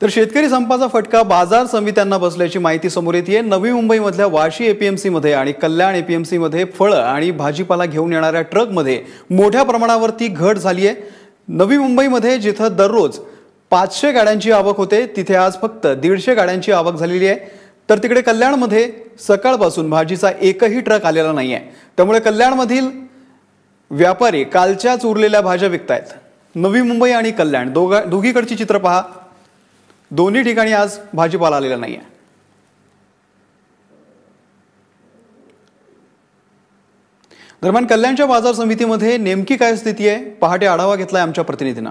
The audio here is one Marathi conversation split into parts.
तर शेतकरी संपाचा फटका बाजार समित्यांना बसल्याची माहिती समोर येते नवी मुंबईमधल्या वाशी एपीएमसीमध्ये आणि कल्याण एपीएमसीमध्ये फळं आणि भाजीपाला घेऊन येणाऱ्या ट्रकमध्ये मोठ्या प्रमाणावरती घट झाली आहे नवी मुंबईमध्ये जिथं दररोज पाचशे गाड्यांची आवक होते तिथे आज फक्त दीडशे गाड्यांची आवक झालेली आहे. तर तिकडे कल्याणमध्ये सकाळपासून भाजीचा एकही ट्रक आलेला नाही आहे त्यामुळे कल्याणमधील व्यापारी कालच्याच उरलेल्या भाज्या विकतायत. नवी मुंबई आणि कल्याण दोघा दोघीकडची चित्र पहा. दोन्ही ठिकाणी आज भाजीपाला आलेला नाहीये. दरम्यान कल्याणच्या बाजार समितीमध्ये नेमकी काय स्थिती आहे पहाटे आढावा घेतलाय आमच्या प्रतिनिधीनं.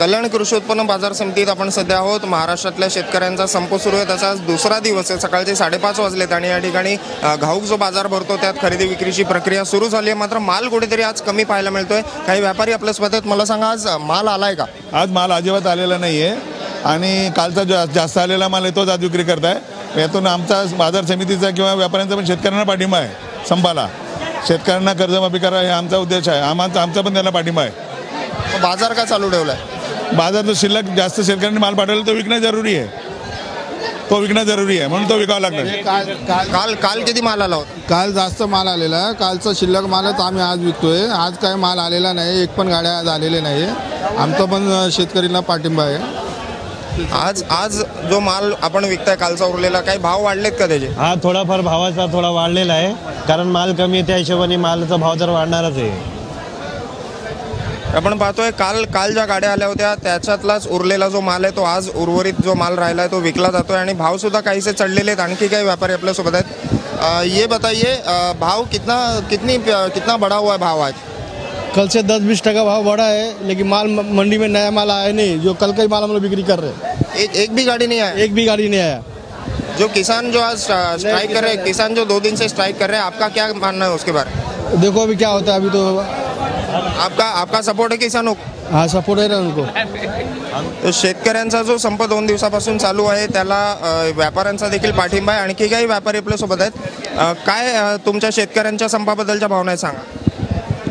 कल्याण कृषी उत्पन्न बाजार समितीत आपण सध्या आहोत. महाराष्ट्रातल्या शेतकऱ्यांचा संप सुरू आहे. त्याचा आज दुसरा दिवस आहे. सकाळचे साडेपाच वाजलेत आणि या ठिकाणी घाऊक जो बाजार भरतो त्यात खरेदी विक्रीची प्रक्रिया सुरू झाली आहे. मात्र माल कुठेतरी आज कमी पाहायला मिळतोय. काही व्यापारी आपल्या स्वतः आहेत. मला सांगा आज माल आलाय का? आज माल अजिबात आलेला नाही आहे आणि कालचा जो जास्त आलेला माल आहे तोच आज विक्री करताय. यातून आमचा बाजार समितीचा किंवा व्यापाऱ्यांचा पण शेतकऱ्यांना पाठिंबा आहे संपाला. शेतकऱ्यांना कर्जमाफी करा हे आमचा उद्देश आहे. आम्हाला आमचा पण त्यांना पाठिंबा आहे. बाजार का चालू ठेवलाय? बाजार जर शिल्लक जास्त शेतकऱ्यांनी माल पाठवला तो विकणं जरुरी आहे. तो विकणं जरुरी आहे म्हणून तो विकावा लागणार. काल काल काल काल किती माल आला होता? काल जास्त माल आलेला आहे. कालचा शिल्लक मालच आम्ही आज विकतोय. आज काय माल आलेला नाही एक पण गाड्या आज आलेल्या नाही. आमचा पण शेतकरीला पाठिंबा आहे. आज आज जो माल आपण विकताय कालचा उरलेला काही भाव वाढलेत का त्याचे? हा थोडाफार भावाचा थोडा वाढलेला आहे. कारण माल कमी आहे त्या हिशोबाने मालाचा भाव तर वाढणारच आहे. आपण पाहतोय काल काल ज्या गाड्या आल्या होत्या त्याच्यातलाच उरलेला जो माल आहे तो आज उर्वरित जो माल राहिला आहे तो विकला जातोय. आणि भाव सुद्धा काहीसे चढलेले आहेत. आणखी काही व्यापारी आपल्यासोबत आहेत. अ, ये बताइए अ, भाव कितना कितनी कितना बढ़ा हुआ है भाव आज? कल से दस बीस टका भाव बढ़ा है लेकिन माल मंडी में नया माल आया नहीं जो कल का ही माल हम लोग बिक्री कर रहे हैं। एक एक भी गाड़ी नहीं आया? एक भी गाड़ी नहीं आया। जो किसान जो आज स्ट्राइक कर रहे हैं किसान जो दो दिन से स्ट्राइक कर रहे हैं आपका क्या मानना है उसके बारे में? देखो अभी क्या होता है अभी तो आपका आपका सपोर्ट है किसानों? हाँ सपोर्ट है ना उनको। शेतकऱ्यांचा जो संप दोन दिवसापासून चालू आहे त्याला व्यापाऱ्यांचा देखील पाठिंबा आहे आणखी काही व्यापारी आपल्यासोबत आहेत. काय तुमच्या शेतकऱ्यांच्या संपाबद्दलच्या भावना सांगा.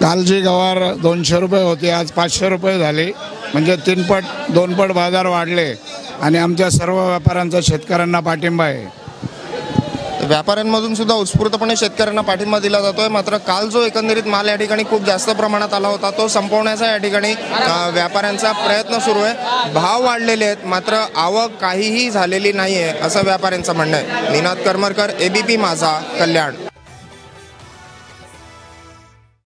कालचे गवार दोनशे रुपये होते आज पाचशे रुपये झाले. म्हणजे तीनपट दोनपट बाजार वाढले. आणि आमच्या सर्व व्यापाऱ्यांचा शेतकऱ्यांना पाठिंबा आहे. व्यापाऱ्यांमधून सुद्धा उत्स्फूर्तपणे शेतकऱ्यांना पाठिंबा दिला जातोय. मात्र काल जो एकंदरीत माल या ठिकाणी खूप जास्त प्रमाणात आला होता तो संपवण्याचा या ठिकाणी व्यापाऱ्यांचा प्रयत्न सुरू आहे. भाव वाढलेले आहेत मात्र आवक काहीही झालेली नाही आहे असं व्यापाऱ्यांचं म्हणणं आहे. निनाद करमरकर एबीपी माझा कल्याण.